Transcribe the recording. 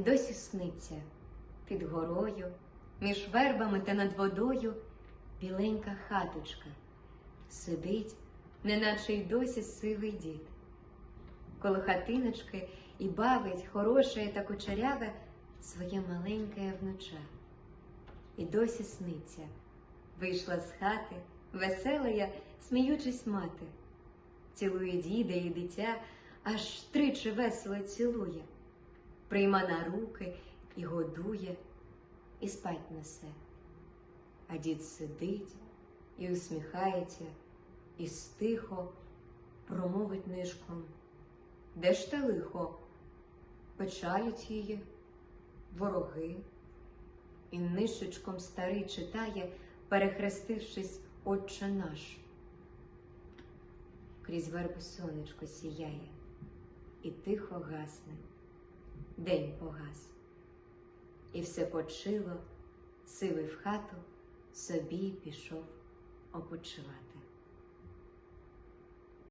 І досі сниться під горою, між вербами та над водою біленька хаточка. Сидить, неначе й досі сивий дід. Коло хатиночки і бавить хороше та кучеряве своє маленьке внуча. І досі сниться, вийшла з хати, веселая, сміючись мати. Цілує діда і дитя, аж тричі весело цілує, прийма на руки і годує, і спать несе. А дід сидить і усміхається, і стихо промовить нишком. Де ж те лихо? Печалять її, вороги. І нишечком старий читає, перехрестившись, Отче наш. Крізь вербу сонечко сіяє, і тихо гасне, день погас. І все почило, сивий в хату, собі пішов опочивати.